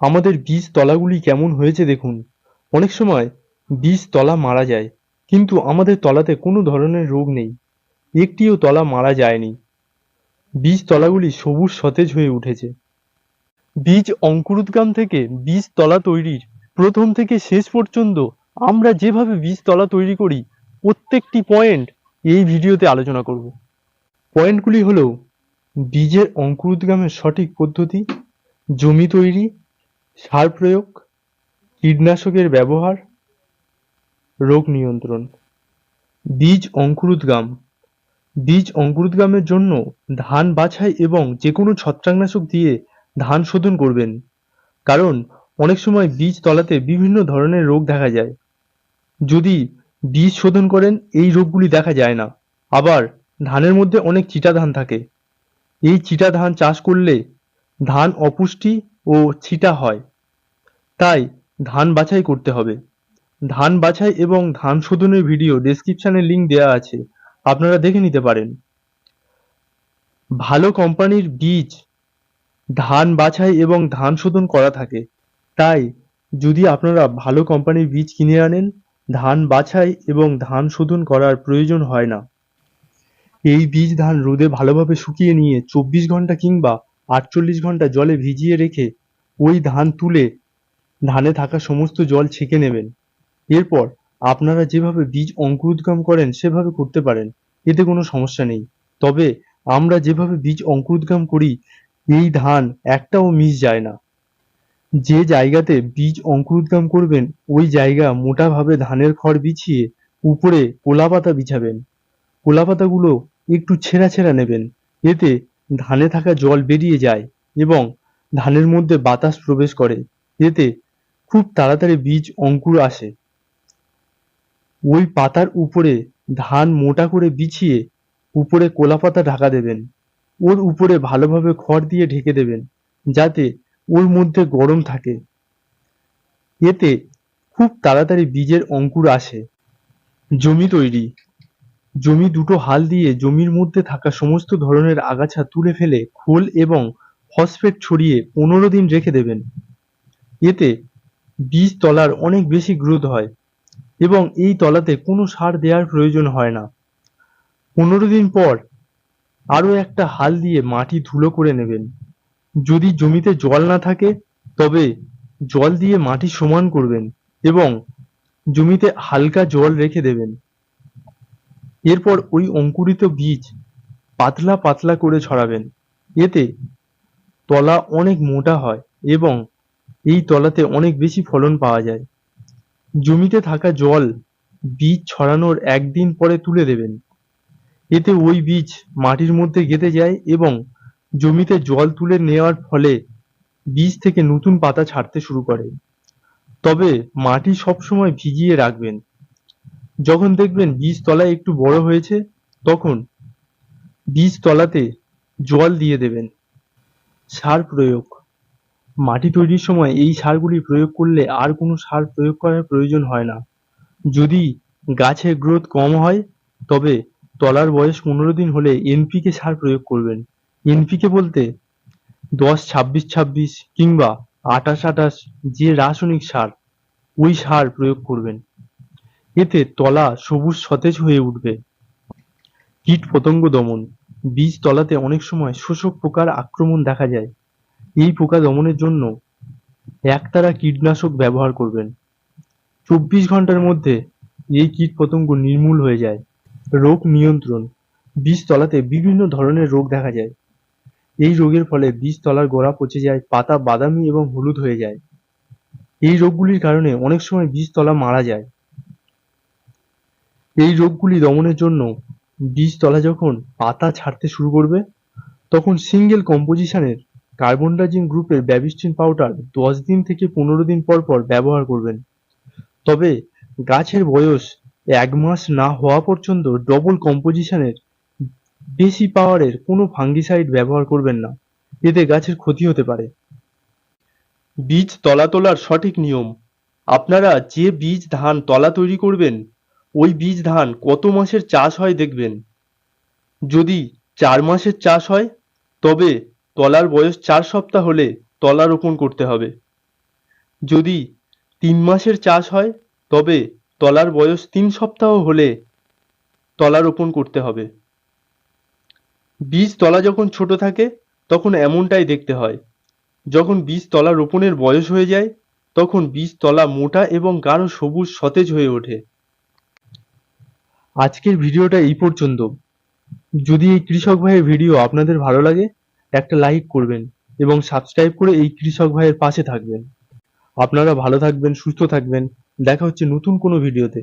আমাদের বীজ তলাগুলি কেমন হয়েছে দেখুন। অনেক সময় বীজ তলা মারা যায়, কিন্তু আমাদের তলাতে কোনো ধরনের রোগ নেই। একটিও তলা মারা যায়নি। বীজ তলাগুলি সবুজ সতেজ হয়ে উঠেছে। বীজ অঙ্কুরোদ্গম থেকে বীজ তলা তৈরির প্রথম থেকে শেষ পর্যন্ত আমরা যেভাবে বীজ তলা তৈরি করি, প্রত্যেকটি পয়েন্ট এই ভিডিওতে আলোচনা করব। পয়েন্টগুলি হলো বীজের অঙ্কুরোদ্গমের সঠিক পদ্ধতি, জমি তৈরি সার প্রয়োগ, কীটনাশকের ব্যবহার, রোগ নিয়ন্ত্রণ। বীজ অঙ্কুরোদ্গম। বীজ অঙ্কুরোদ্গমের জন্য ধান বাছাই এবং যে কোনো ছত্রাকনাশক দিয়ে ধান শোধন করবেন। কারণ, অনেক সময় বীজ তলাতে বিভিন্ন ধরনের রোগ দেখা যায়। যদি বীজ শোধন করেন, এই রোগগুলি দেখা যায় না। আবার, ধানের মধ্যে অনেক চিটা ধান থাকে। এই চিটা ধান চাষ করলে ধান অপুষ্টি ও ছিটা হয়। তাই ধান বাছাই করতে হবে। ধান বাছাই এবং ধান শোধনের ভিডিও ডেসক্রিপশনে লিংক দেওয়া আছে। আপনারা দেখে নিতে পারেন। ভালো কোম্পানির বীজ ধান বাছাই এবং ধান শোধন করা থাকে। তাই যদি আপনারা ভালো কোম্পানির বীজ কিনে আনেন, ধান বাছাই এবং ধান শোধন করার প্রয়োজন হয় না। এই বীজ ধান রোদে ভালোভাবে শুকিয়ে নিয়ে চব্বিশ ঘণ্টা কিংবা আটচল্লিশ ঘণ্টা জলে ভিজিয়ে রেখে ওই ধান তুলে ধানে থাকা সমস্ত জল ছেঁকে নেবেন। এরপর আপনারা যেভাবে বীজ অঙ্কুরোদ্গম করেন, সেভাবে করতে পারেন। এতে কোনো সমস্যা নেই। তবে আমরা যেভাবে বীজ অঙ্কুরোদ্গম করি, এই ধান একটাও মিস যায় না। যে জায়গাতে বীজ অঙ্কুরোদ্গম করবেন, ওই জায়গা মোটাভাবে ধানের খড় বিছিয়ে উপরে কোলা পাতা বিছাবেন। কোলা পাতাগুলো একটু ছেঁড়া ছেঁড়া নেবেন। এতে ধানে থাকা জল বেরিয়ে যায় এবং ধানের মধ্যে বাতাস প্রবেশ করে, এতে খুব তাড়াতাড়ি বীজ অঙ্কুর আসে। ওই পাতার উপরে ধান মোটা করে বিছিয়ে উপরে কোলা পাতা ঢাকা দেবেন। ওর উপরে ভালোভাবে খড় দিয়ে ঢেকে দেবেন, যাতে ওর মধ্যে গরম থাকে। এতে খুব তাড়াতাড়ি বীজের অঙ্কুর আসে। জমি তৈরি জমি দুটো হাল দিয়ে জমির মধ্যে থাকা সমস্ত ধরনের আগাছা তুলে ফেলে খোল এবং ফসফেট ছড়িয়ে পনেরো দিন রেখে দেবেন। এতে বীজ তলার অনেক বেশি গ্রোথ হয় এবং এই তলাতে কোনো সার দেওয়ার প্রয়োজন হয় না। পনেরো দিন পর আরও একটা হাল দিয়ে মাটি ধুলো করে নেবেন। যদি জমিতে জল না থাকে, তবে জল দিয়ে মাটি সমান করবেন এবং জমিতে হালকা জল রেখে দেবেন। এরপর ওই অঙ্কুরিত বীজ পাতলা পাতলা করে ছড়াবেন। এতে তলা অনেক মোটা হয় এবং এই তলাতে অনেক বেশি ফলন পাওয়া যায়। জমিতে থাকা জল বীজ ছড়ানোর একদিন পরে তুলে দেবেন। এতে ওই বীজ মাটির মধ্যে গেঁথে যায় এবং জমিতে জল তুলে নেওয়ার ফলে বীজ থেকে নতুন পাতা ছাড়তে শুরু করে। তবে মাটি সবসময় ভিজিয়ে রাখবেন। যখন দেখবেন বীজ তলায় একটু বড় হয়েছে, তখন বীজ তলাতে জল দিয়ে দেবেন। সার প্রয়োগ। মাটি তৈরির সময় এই সারগুলি প্রয়োগ করলে আর কোনো সার প্রয়োগ করার প্রয়োজন হয় না। যদি গাছের গ্রোথ কম হয়, তবে তলার বয়স পনেরো দিন হলে এনপিকে সার প্রয়োগ করবেন। এনপিকে বলতে দশ, ছাব্বিশ ছাব্বিশ কিংবা আঠাশ আঠাশ যে রাসায়নিক সার, ওই সার প্রয়োগ করবেন। এতে তলা সবুজ সতেজ হয়ে উঠবে। কীট পতঙ্গ দমন। বীজ তলাতে অনেক সময় শোষক পোকার আক্রমণ দেখা যায়। এই পোকা দমনের জন্য একতারা কীটনাশক ব্যবহার করবেন। চব্বিশ ঘণ্টার মধ্যে এই কীট পতঙ্গ নির্মূল হয়ে যায়। রোগ নিয়ন্ত্রণ। বীজ তলাতে বিভিন্ন ধরনের রোগ দেখা যায়। এই রোগের ফলে বীজ তলার গোড়া পচে যায়, পাতা বাদামি এবং হলুদ হয়ে যায়। এই রোগগুলির কারণে অনেক সময় বীজ তলা মারা যায়। এই রোগগুলি দমনের জন্য বীজ তলা যখন পাতা ছাড়তে শুরু করবে, তখন সিঙ্গেল কম্পোজিশনের কার্বনডাজিম গ্রুপের ব্যাবিস্টিন পাউডার দশ দিন থেকে পনেরো দিন পর পর ব্যবহার করবেন। তবে গাছের বয়স এক মাস না হওয়া পর্যন্ত ডবল কম্পোজিশনের বেশি পাওয়ারের কোনো ফাঙ্গিসাইড ব্যবহার করবেন না। এতে গাছের ক্ষতি হতে পারে। বীজ তলা তোলার সঠিক নিয়ম, আপনারা যে বীজ ধান তলা তৈরি করবেন ওই বীজ ধান কত মাসের চাষ হয় দেখবেন। যদি চার মাসের চাষ হয়, তবে তলার বয়স চার সপ্তাহ হলে তলা রোপণ করতে হবে। যদি তিন মাসের চাষ হয়, তবে তলার বয়স তিন সপ্তাহ হলে তলা রোপণ করতে হবে। বীজ তলা যখন ছোট থাকে, তখন এমনটাই দেখতে হয়। যখন বীজ তলা রোপণের বয়স হয়ে যায়, তখন বীজ তলা মোটা এবং গাঢ় সবুজ সতেজ হয়ে ওঠে। আজকের ভিডিওটা এই পর্যন্ত। যদি এই কৃষক ভাইয়ের ভিডিও আপনাদের ভালো লাগে, একটা লাইক করবেন এবং সাবস্ক্রাইব করে এই কৃষক ভাইয়ের পাশে থাকবেন। আপনারা ভালো থাকবেন, সুস্থ থাকবেন। দেখা হচ্ছে নতুন কোনো ভিডিওতে।